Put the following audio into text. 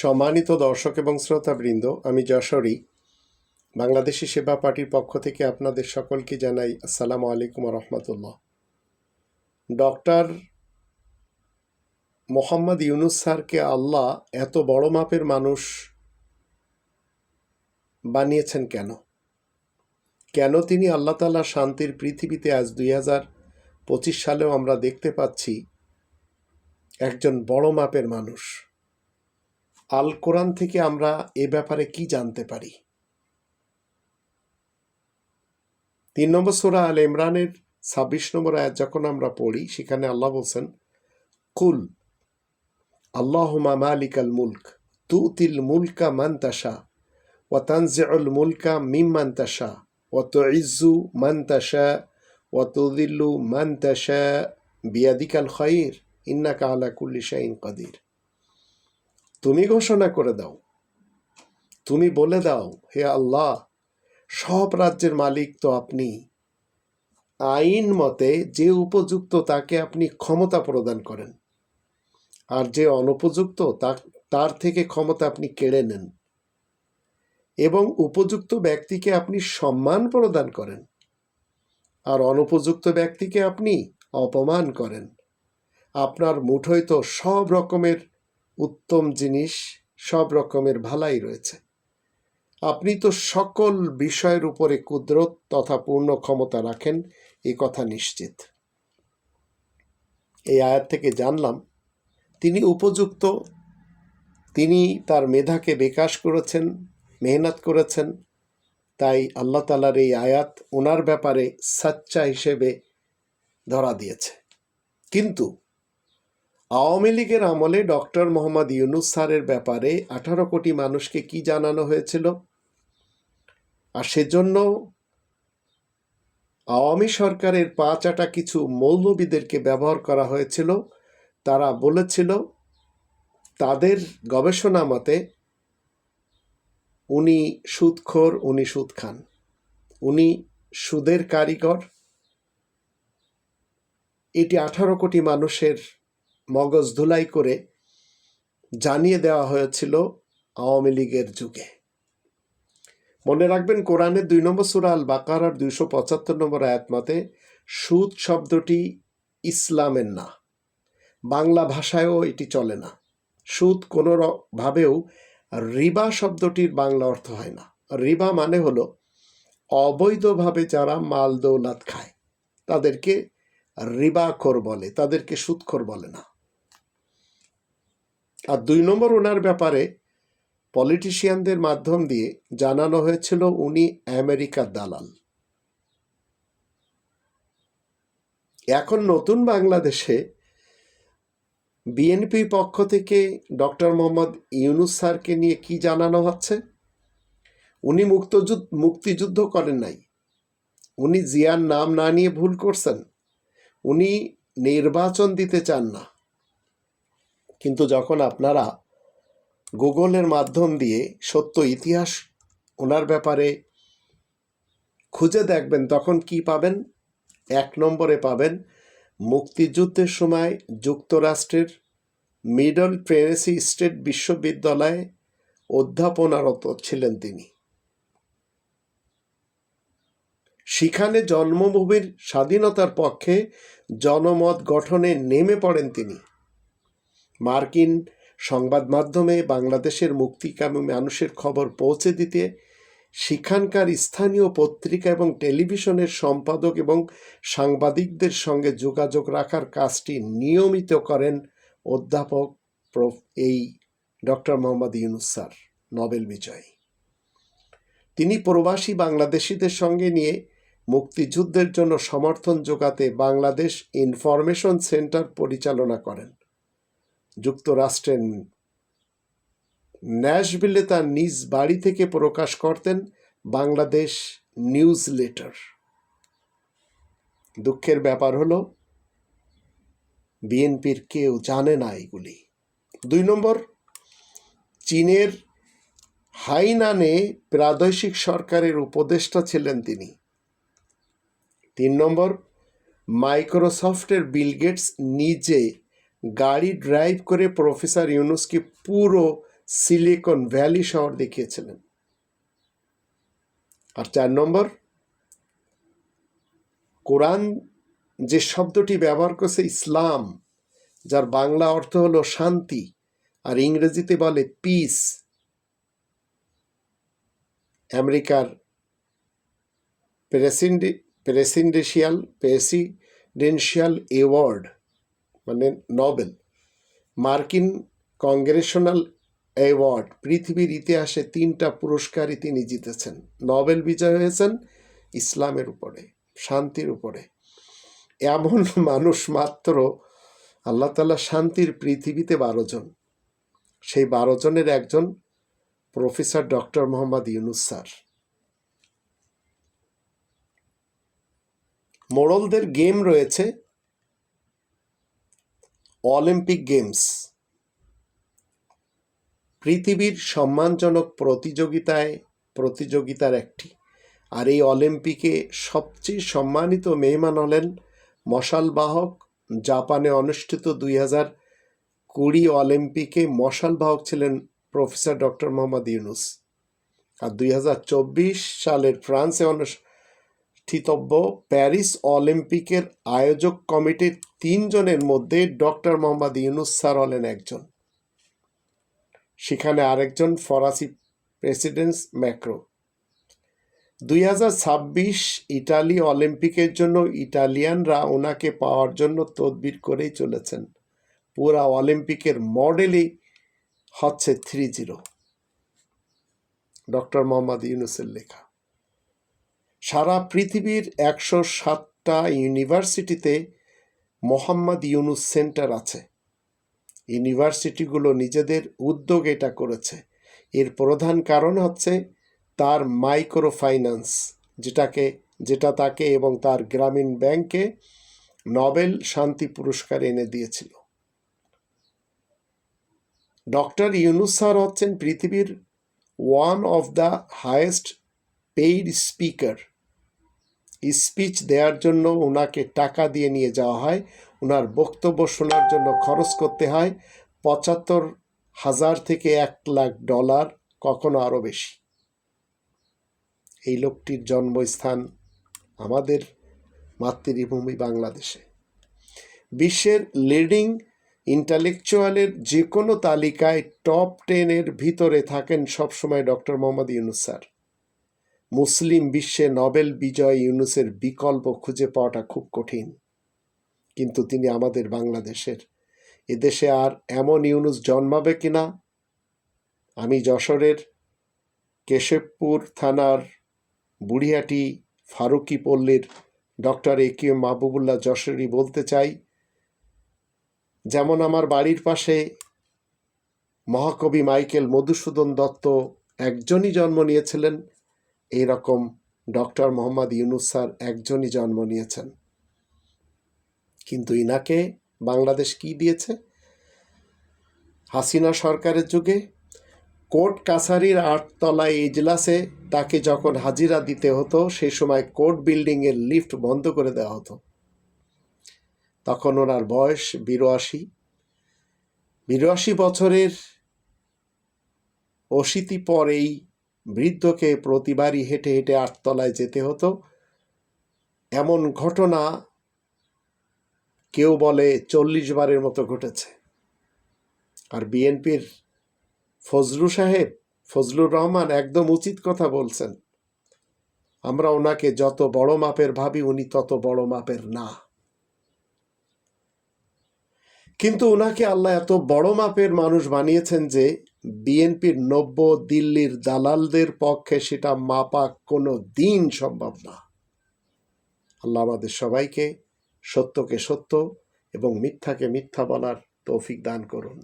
সম্মানিত দর্শক এবং শ্রোতাবৃন্দ, আমি যশোরী। বাংলাদেশি সেবা পার্টির পক্ষ থেকে আপনাদের সকলকে জানাই আসসালামু আলাইকুম রহমতুল্লাহ। ডক্টর মোহাম্মদ ইউনুস স্যারকে আল্লাহ এত বড় মাপের মানুষ বানিয়েছেন কেন? কেন তিনি আল্লাহ তালা শান্তির পৃথিবীতে আজ দুই হাজার পঁচিশ সালেও আমরা দেখতে পাচ্ছি একজন বড় মাপের মানুষ? আল কোরআন থেকে আমরা এ ব্যাপারে কি জানতে পারি? তিন নম্বর সোরা আল ইমরানের ছাব্বিশ নম্বর আয়াত যখন আমরা পড়ি, সেখানে আল্লাহ বলছেন, কুল আল্লাহ মালিক আল মুলক, তুতিল মুলকা মান তাশা ও তানজিউল মুলকা মিম মান তাশা ও তুইজ্জু মান তাশা ও তুদিল্লু মান তাশা, বিয়াদিকাল খৈর ইন্নাকা আলা কুল্লি শাইন কাদির। তুমি ঘোষণা করে দাও। তুমি বলে দাও, হে আল্লাহ, সব রাজ্যের মালিক তো আপনি। আইন মতে যে উপযুক্ত তাকে আপনি ক্ষমতা প্রদান করেন, আর যে অনুপযুক্ত তার থেকে ক্ষমতা আপনি কেড়ে নেন, এবং উপযুক্ত ব্যক্তিকে আপনি সম্মান প্রদান করেন, আর অনুপযুক্ত ব্যক্তিকে আপনি অপমান করেন। আপনার মুঠোয় তো সব রকমের উত্তম জিনিস সব রকমের ভালাই রয়েছে। আপনি তো সকল বিষয়ের উপরে কুদরত তথা পূর্ণ ক্ষমতা রাখেন, এ কথা নিশ্চিত। এই আয়াত থেকে জানলাম, তিনি উপযুক্ত, তিনি তার মেধাকে বিকাশ করেছেন, মেহনত করেছেন, তাই আল্লাহ তালার এই আয়াত ওনার ব্যাপারে সাচ্চা হিসেবে ধরা দিয়েছে। কিন্তু আওয়ামী লীগের আমলে ডক্টর মোহাম্মদ ইউনুস স্যারের ব্যাপারে আঠারো কোটি মানুষকে কি জানানো হয়েছিল? আর সেজন্য আওয়ামী সরকারের পা চাটা কিছু মৌলবীদেরকে ব্যবহার করা হয়েছিল। তারা বলেছিল, তাদের গবেষণা মতে উনি সুদখোর, উনি সুদ খান উনি সুদের কারিগর। এটি আঠারো কোটি মানুষের মগজ ধুলাই করে জানিয়ে দেওয়া হয়েছিল আওয়ামী লীগের যুগে। মনে রাখবেন, কোরআনের দুই নম্বর সুরা আল বাকারার দুইশো পঁচাত্তর নম্বর আয়াত মতে, সুদ শব্দটি ইসলামের না, বাংলা ভাষায়ও এটি চলে না। সুদ কোনো র- ভাবেও রিবা শব্দটির বাংলা অর্থ হয় না। রিবা মানে হলো অবৈধভাবে যারা মাল দৌলাত খায়, তাদেরকে রিবাখোর বলে, তাদেরকে সুদখোর বলে না। আর দুই নম্বর ওনার ব্যাপারে পলিটিশিয়ানদের মাধ্যম দিয়ে জানানো হয়েছিল উনি আমেরিকার দালাল। এখন নতুন বাংলাদেশে বিএনপি পক্ষ থেকে ডক্টর মোহাম্মদ ইউনুস স্যারকে নিয়ে কি জানানো হচ্ছে? উনি মুক্তযুদ্ধ মুক্তিযুদ্ধ করেন নাই। উনি জিয়ার নাম না নিয়ে ভুল করছেন। উনি নির্বাচন দিতে চান না। কিন্তু যখন আপনারা গুগলের মাধ্যম দিয়ে সত্য ইতিহাস ওনার ব্যাপারে খুঁজে দেখবেন, তখন কি পাবেন? এক নম্বরে পাবেন মুক্তিযুদ্ধের সময় যুক্তরাষ্ট্রের মিডল টেনেসি স্টেট বিশ্ববিদ্যালয়ে অধ্যাপনারত ছিলেন তিনি। সেখানে জন্মভূমির স্বাধীনতার পক্ষে জনমত গঠনে নেমে পড়েন তিনি। মার্কিন সংবাদ মাধ্যমে বাংলাদেশের মুক্তিকামী মানুষের খবর পৌঁছে দিতে সেখানকার স্থানীয় পত্রিকা এবং টেলিভিশনের সম্পাদক এবং সাংবাদিকদের সঙ্গে যোগাযোগ রাখার কাজটি নিয়মিত করেন অধ্যাপক এই doctor Mohammad Yunus sir, Nobel বিজয়ী। তিনি প্রবাসী বাংলাদেশিদের সঙ্গে নিয়ে মুক্তিযুদ্ধের জন্য সমর্থন যোগাতে বাংলাদেশ ইনফরমেশন সেন্টার পরিচালনা করেন। যুক্তরাষ্ট্রের ন্যাশভিলে তার নিজ বাড়ি থেকে প্রকাশ করতেন বাংলাদেশ নিউজ লেটার দুঃখের ব্যাপার হলো, বিএনপির কেউ জানে না এগুলি। দুই নম্বর, চীনের হাইনানে প্রাদেশিক সরকারের উপদেষ্টা ছিলেন তিনি। তিন নম্বর, মাইক্রোসফটের বিল গেটস নিজে গাড়ি ড্রাইভ করে প্রফেসর ইউনুসকে পুরো সিলিকন ভ্যালি শহর দেখিয়েছিলেন। আর চার নম্বর, কোরআন যে শব্দটি ব্যবহার করছে ইসলাম, যার বাংলা অর্থ হলো শান্তি, আর ইংরেজিতে বলে পিস আমেরিকার প্রেসিডেন্সিয়াল প্রেসিডেন্সিয়াল অ্যাওয়ার্ড মানে নোবেল। মার্কিন কংগ্রেশনাল অ্যাওয়ার্ড পৃথিবীর ইতিহাসে তিনটা পুরস্কারই তিনি জিতেছেন। নোবেল বিজয় হয়েছেন ইসলামের উপরে, শান্তির উপরে। এমন মানুষ মাত্র আল্লাহ তালা শান্তির পৃথিবীতে বারো জন। সেই বারো জনের একজন professor doctor Mohammad Yunus sir. মোড়লদের game রয়েছে অলিম্পিক গেমস। পৃথিবীর সম্মানজনক প্রতিযোগিতায় প্রতিযোগিতার একটি। আর এই অলিম্পিকে সবচেয়ে সম্মানিত মেহমান হলেন মশালবাহক জাপানে অনুষ্ঠিত দুই হাজার কুড়ি অলিম্পিকে মশালবাহক ছিলেন প্রফেসর ডক্টর মোহাম্মদ ইউনুস। আর দুই হাজার চব্বিশ সালের ফ্রান্সে অনুষ্ঠিতব্য প্যারিস অলিম্পিকের আয়োজক কমিটির তিনজনের মধ্যে ডক্টর মোহাম্মদ ইউনুস স্যার হলেন একজন। সেখানে আরেকজন ফরাসি প্রেসিডেন্ট ম্যাক্রো। দুই হাজার ছাব্বিশ ইটালি অলিম্পিকের জন্য ইটালিয়ানরা ওনাকে পাওয়ার জন্য তদবির করেই চলেছেন। পুরা অলিম্পিকের মডেলই হচ্ছে থ্রি জিরো। ডক্টর মোহাম্মদ ইউনুসের লেখা। সারা পৃথিবীর একশো সাতটা ইউনিভার্সিটিতে মোহাম্মদ ইউনুস সেন্টার আছে। ইউনিভার্সিটিগুলো নিজেদের উদ্যোগ এটা করেছে। এর প্রধান কারণ হচ্ছে তার মাইক্রো ফাইন্যান্স যেটাকে, যেটা তাকে এবং তার গ্রামীণ ব্যাংকে নোবেল শান্তি পুরস্কার এনে দিয়েছিল। ডক্টর ইউনুস স্যার হচ্ছেন পৃথিবীর one of the highest paid speaker. Speech দেওয়ার জন্য ওনাকে টাকা দিয়ে নিয়ে যাওয়া হয়। ওনার বক্তব্য শোনার জন্য খরচ করতে হয় পঁচাত্তর হাজার থেকে এক লাখ ডলার, কখনো আরও বেশি। এই লোকটির জন্মস্থান আমাদের মাতৃভূমি বাংলাদেশে। বিশ্বের লিডিং ইন্টালেকচুয়ালের যে কোনো তালিকায় টপ টেনের ভিতরে থাকেন সবসময় ডক্টর মোহাম্মদ ইউনুস স্যার। মুসলিম বিশ্বে নোবেল বিজয় ইউনুসের বিকল্প খুঁজে পাওয়াটা খুব কঠিন। কিন্তু তিনি আমাদের বাংলাদেশের। এদেশে আর এমন ইউনুস জন্মাবে কিনা? আমি যশোরের কেশবপুর থানার Burihati Faruki পল্লীর doctor A Q Mahbubullah Jashori বলতে চাই। যেমন আমার বাড়ির পাশে মহাকবি মাইকেল মধুসূদন দত্ত একজনই জন্ম নিয়েছিলেন এই রকম ডক্টর মোহাম্মদ ইউনুস স্যার একজনই জন্ম নিয়েছেন। কিন্তু ইনাকে বাংলাদেশ কি দিয়েছে? হাসিনা সরকারের যুগে কোর্ট কাছারির আটতলায় ইজলাসে তাকে যখন হাজিরা দিতে হতো সেই সময় কোর্ট বিল্ডিংয়ের লিফট বন্ধ করে দেওয়া হতো। তখন ওনার বয়স বিরাশি। বিরাশি বছরের অশীতি পর এই বৃদ্ধকে প্রতিবারই হেঁটে হেঁটে আটতলায় যেতে হতো। এমন ঘটনা কেউ বলে চল্লিশ বারের মতো ঘটেছে। আর বিএনপির ফজলু সাহেব, ফজলুর রহমান একদম উচিত কথা বলছেন, আমরা ওনাকে যত বড় মাপের ভাবি, উনি তত বড় মাপের না। কিন্তু ওনাকে আল্লাহ এত বড় মাপের মানুষ বানিয়েছেন যে বিএনপির নব্য দিল্লির দালালদের পক্ষে সেটা মাপা কোনো দিন সম্ভব না। আল্লাহ আমাদের সবাইকে সত্যকে সত্য এবং মিথ্যাকে মিথ্যা বলার তৌফিক দান করুন।